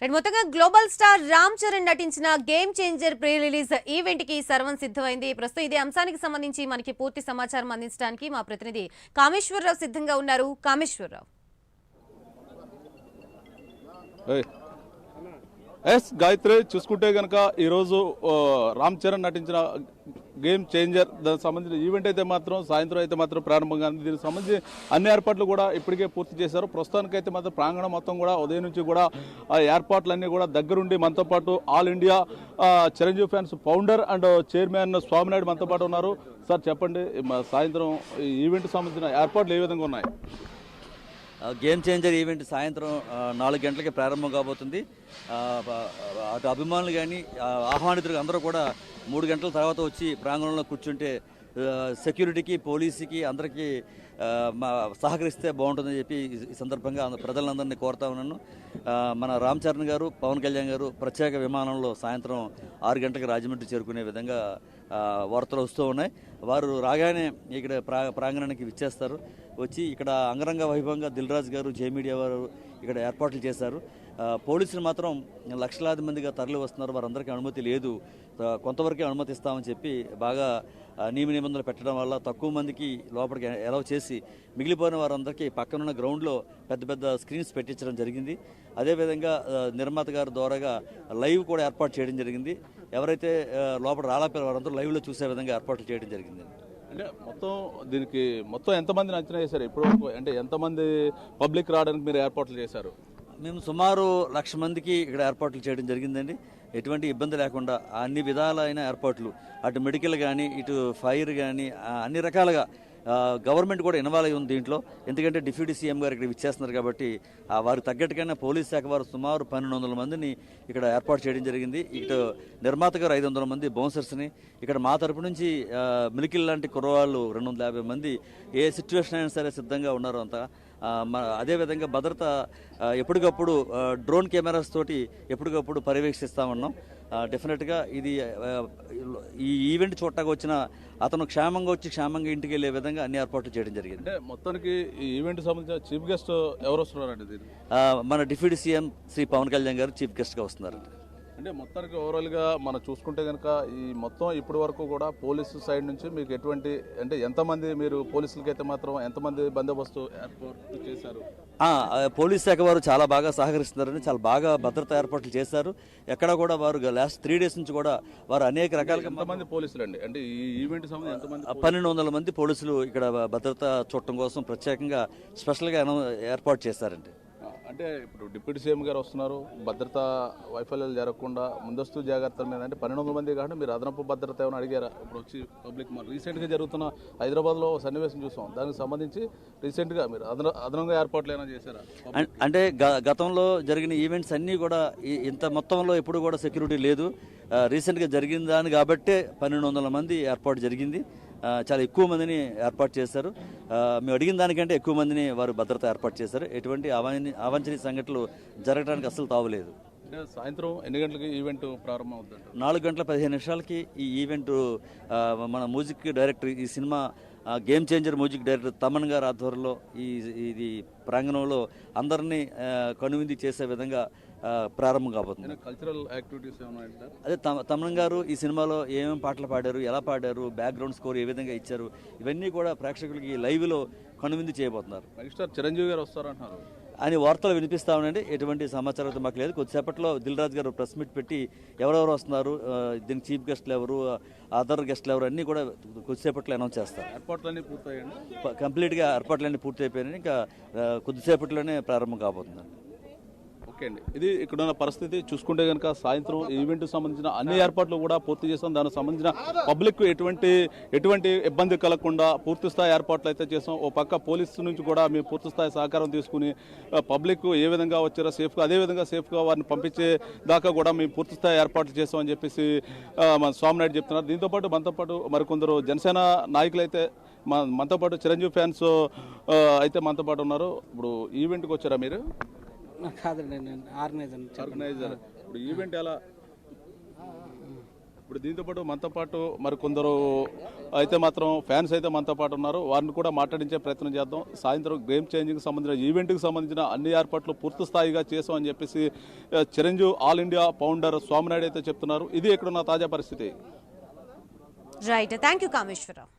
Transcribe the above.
రెండు మొత్తంగా global star Ram Charan నటించిన గేమ్ చేంజర్ ప్రీ రిలీజ్ ఈవెంట్కి సర్వం సిద్ధమైంది. ప్రస్తుతం ఇదే అంశానికి సంబంధించి మనకి పూర్తి సమాచారం అందించడానికి మా ప్రతినిధి కామేశ్వరరావు సిద్ధంగా ఉన్నారు. కామేశ్వరరావు. ఎస్ గాయత్రి చూసుకుంటే కనుక ఈరోజు రామ్ చరణ్ నటించిన గేమ్ చేంజర్. దానికి సంబంధించిన ఈవెంట్ అయితే మాత్రం సాయంత్రం అయితే మాత్రం ప్రారంభంగా ఉంది. దీనికి సంబంధించి అన్ని ఏర్పాట్లు కూడా ఇప్పటికే పూర్తి చేశారు. ప్రస్తుతానికైతే మాత్రం ప్రాంగణం మొత్తం కూడా ఉదయం నుంచి కూడా ఆ ఏర్పాట్లన్నీ కూడా దగ్గరుండి మనతో పాటు All India Chiranjeevi fans founder and chairman Swaminaidu మనతో పాటు ఉన్నారు. సార్ చెప్పండి మా సాయంత్రం ఈ ఈవెంట్ సంబంధించిన ఏర్పాట్లు ఏ విధంగా ఉన్నాయి? గేమ్ చేంజర్ ఈవెంట్ సాయంత్రం నాలుగు గంటలకి ప్రారంభం కాబోతుంది. అటు అభిమానులు కానీ ఆహ్వానితులు అందరూ కూడా మూడు గంటల తర్వాత వచ్చి ప్రాంగణంలో కూర్చుంటే సెక్యూరిటీకి పోలీసుకి అందరికీ మా సహకరిస్తే బాగుంటుందని చెప్పి ఈ- సందర్భంగా ప్రజలందరినీ కోరుతా ఉన్నాను. మన రామ్ చరణ్ గారు పవన్ కళ్యాణ్ గారు ప్రత్యేక విమానంలో సాయంత్రం ఆరు గంటలకు రాజమండ్రి చేరుకునే విధంగా వార్తలు వస్తూ ఉన్నాయి. వారు రాగానే ఇక్కడ ప్రా ప్రాంగణానికి విచ్చేస్తారు. వచ్చి ఇక్కడ అంగరంగ వైభవంగా దిల్రాజ్ గారు జే మీడియా వారు ఇక్కడ ఏర్పాట్లు చేశారు. పోలీసులు మాత్రం లక్షలాది మందిగా తరలి వస్తున్నారు. వారందరికీ అనుమతి లేదు. కొంతవరకే అనుమతిస్తామని చెప్పి బాగా నియమ నిబంధనలు పెట్టడం వల్ల తక్కువ మందికి లోపలికి ఎలా చేసి మిగిలిపోయిన వారందరికీ పక్కనున్న గ్రౌండ్లో పెద్ద పెద్ద స్క్రీన్స్ పెట్టించడం జరిగింది. అదేవిధంగా నిర్మాత గారి ద్వారాగా లైవ్ కూడా ఏర్పాటు చేయడం జరిగింది. ఎవరైతే లోపల రాలేకపోయిన వారందరూ లైవ్లో చూసే విధంగా ఏర్పాట్లు చేయడం జరిగింది. అంటే మొత్తం దీనికి మొత్తం ఎంతమంది అంచనా చేశారు ఇప్పుడు వరకు అంటే ఎంతమంది పబ్లిక్ రావడానికి మీరు ఏర్పాట్లు చేశారు? మేము సుమారు లక్ష మందికి ఇక్కడ ఏర్పాట్లు చేయడం జరిగిందండి. ఎటువంటి ఇబ్బంది లేకుండా అన్ని విధాలైన ఏర్పాట్లు. అటు మెడికల్ కానీ ఇటు ఫైర్ కానీ అన్ని రకాలుగా గవర్నమెంట్ కూడా ఇన్వాల్వ్ అయి ఉంది దీంట్లో. ఎందుకంటే డిప్యూటీ సీఎం గారు ఇక్కడ ఇచ్చేస్తున్నారు కాబట్టి వారు వారికి తగ్గట్టుగానే పోలీస్ శాఖ వారు సుమారు పన్నెండు వందల మందిని ఇక్కడ ఏర్పాటు చేయడం జరిగింది. ఇటు నిర్మాత గారు ఐదు వందల మంది బౌన్సర్స్ని. ఇక్కడ మా తరపు నుంచి మిలికిల్ లాంటి కుర్రవాళ్ళు రెండు వందల యాభై మంది ఏ సిచ్యువేషన్ అయినా సరే సిద్ధంగా ఉన్నారు అంతా. అదేవిధంగా భద్రత ఎప్పటికప్పుడు డ్రోన్ కెమెరాస్ తోటి ఎప్పటికప్పుడు పర్యవేక్షిస్తా ఉన్నాం. డెఫినెట్గా ఇది ఈ ఈవెంట్ చూడటానికి వచ్చిన అతను క్షేమంగా వచ్చి క్షేమంగా ఇంటికి వెళ్ళే విధంగా అన్ని ఏర్పాట్లు చేయడం జరిగింది. అంటే మొత్తానికి ఈ ఈవెంట్ సంబంధించిన చీఫ్ గెస్ట్ ఎవరు వస్తున్నారండి మన deputy CM Shri Pawan Kalyan garu chief గెస్ట్గా వస్తున్నారు అంటే మొత్తానికి ఓవరాల్గా మనం చూసుకుంటే కనుక ఈ మొత్తం ఇప్పటి వరకు కూడా పోలీసు సైడ్ నుంచి మీకు ఎటువంటి అంటే ఎంతమంది మీరు పోలీసులకి అయితే మాత్రం ఎంతమంది బందోబస్తు ఏర్పాటు చేశారు? పోలీస్ శాఖ వారు చాలా బాగా సహకరిస్తున్నారని చాలా బాగా భద్రతా ఏర్పాట్లు చేశారు. ఎక్కడ కూడా వారు లాస్ట్ త్రీ డేస్ నుంచి కూడా వారు అనేక రకాలుగా ఎంతమంది పోలీసులు అండి అంటే ఈ ఈవెంట్ ఎంతమంది పన్నెండు వందల మంది పోలీసులు ఇక్కడ భద్రత చూడటం కోసం ప్రత్యేకంగా స్పెషల్గా ఏర్పాటు చేశారండి. అంటే ఇప్పుడు డిప్యూటీ సీఎం గారు వస్తున్నారు భద్రతా వైఫల్యాలు జరగకుండా ముందస్తు జాగ్రత్తల మీద అంటే పన్నెండు వందల మంది కాకుండా మీరు అదనపు భద్రత ఏమైనా అడిగారా? ఇప్పుడు వచ్చి పబ్లిక్ రీసెంట్గా జరుగుతున్న హైదరాబాద్లో సన్నివేశం చూసాం. దానికి సంబంధించి రీసెంట్గా మీరు అదన అదనంగా ఏర్పాట్లు ఏమైనా చేశారా? అంటే గ- గతంలో జరిగిన ఈవెంట్స్ అన్నీ కూడా ఇంత మొత్తంలో ఎప్పుడు కూడా సెక్యూరిటీ లేదు. రీసెంట్గా జరిగిన దాని కాబట్టే పన్నెండు వందల మంది ఏర్పాటు జరిగింది. చాలా ఎక్కువ మందిని ఏర్పాటు చేశారు. మేము అడిగిన దానికంటే ఎక్కువ మందిని వారు భద్రత ఏర్పాటు చేశారు. ఎటువంటి అవాంఛ అవాంఛనీయ సంఘటనలు జరగడానికి అస్సలు తావులేదు. సాయంత్రం ఎన్ని గంటలకి ఈవెంట్ ప్రారంభం అవుతుందంట నాలుగు గంటల పదిహేను నిమిషాలకి ఈ ఈవెంట్ మన మ్యూజిక్ డైరెక్టర్ ఈ cinema Game Changer music director Thaman garu ఆధ్వర్యంలో ఈ ఇది ప్రాంగణంలో అందరినీ కనువింది చేసే విధంగా ప్రారంభం కాబోతుంది. Cultural activities? అదే తమ తమన్ గారు ఈ సినిమాలో ఏమేమి పాటలు పాడారు ఎలా పాడారు బ్యాక్గ్రౌండ్ స్కోర్ ఏ విధంగా ఇచ్చారు ఇవన్నీ కూడా ప్రేక్షకులకి లైవ్లో కనువిందు చేయబోతున్నారు. చిరంజీవి గారు వస్తారంటున్నారు. అని వార్తలు వినిపిస్తా ఉండండి. ఎటువంటి సమాచారం అయితే మాకు లేదు. కొద్దిసేపట్లో దిల్ రాజు గారు ప్రెస్ మీట్ పెట్టి ఎవరెవరు వస్తున్నారు దీనికి చీఫ్ గెస్ట్లు ఎవరు అదర్ గెస్ట్లు ఎవరు అన్నీ కూడా కొద్దిసేపట్లో అనౌన్స్ చేస్తారు. ఏర్పాట్లన్నీ పూర్తయ్యండి ప- కంప్లీట్గా ఏర్పాట్లన్నీ పూర్తి అయిపోయినాయి ఇంకా కొద్దిసేపట్లోనే ప్రారంభం కాబోతుంది ఓకే అండి. ఇది ఇక్కడ ఉన్న పరిస్థితి. చూసుకుంటే కనుక సాయంత్రం ఈవెంట్ సంబంధించిన అన్ని ఏర్పాట్లు కూడా పూర్తి చేస్తాం దానికి సంబంధించిన పబ్లిక్ ఎటువంటి ఎటువంటి ఇబ్బంది కలగకుండా పూర్తి స్థాయి ఏర్పాట్లు అయితే చేస్తాం ఓ పక్క పోలీసు నుంచి కూడా మేము పూర్తి స్థాయి సహకారం తీసుకుని పబ్లిక్ ఏ విధంగా వచ్చారో సేఫ్గా అదే విధంగా సేఫ్గా వారిని పంపించే దాకా కూడా మేము పూర్తి స్థాయి ఏర్పాట్లు చేస్తామని చెప్పేసి మన స్వామినాయుడు చెప్తున్నారు. దీంతో పాటు మనతో పాటు మరికొందరు జనసేన నాయకులు అయితే మన మనతో పాటు చిరంజీవి ఫ్యాన్స్ అయితే మనతో పాటు ఉన్నారు. ఇప్పుడు ఈవెంట్కి వచ్చారా మీరు? కాదండి నేను ఆర్గనైజర్ ఆర్గనైజర్. ఇప్పుడు ఈవెంట్ ఎలా? ఇప్పుడు దీంతో పాటు మనతో పాటు మరి కొందరు అయితే మాత్రం ఫ్యాన్స్ అయితే మనతో పాటు ఉన్నారు. వారిని కూడా మాట్లాడించే ప్రయత్నం చేద్దాం. సాయంత్రం గేమ్ చేంజింగ్ సంబంధించిన ఈవెంట్కి సంబంధించిన అన్ని ఏర్పాట్లు పూర్తి స్థాయిగా చేసామని చెప్పేసి Chiranjeevi All India founder Swaminaidu అయితే చెప్తున్నారు. ఇది ఇక్కడున్న తాజా పరిస్థితి? Right thank you Kameswararao.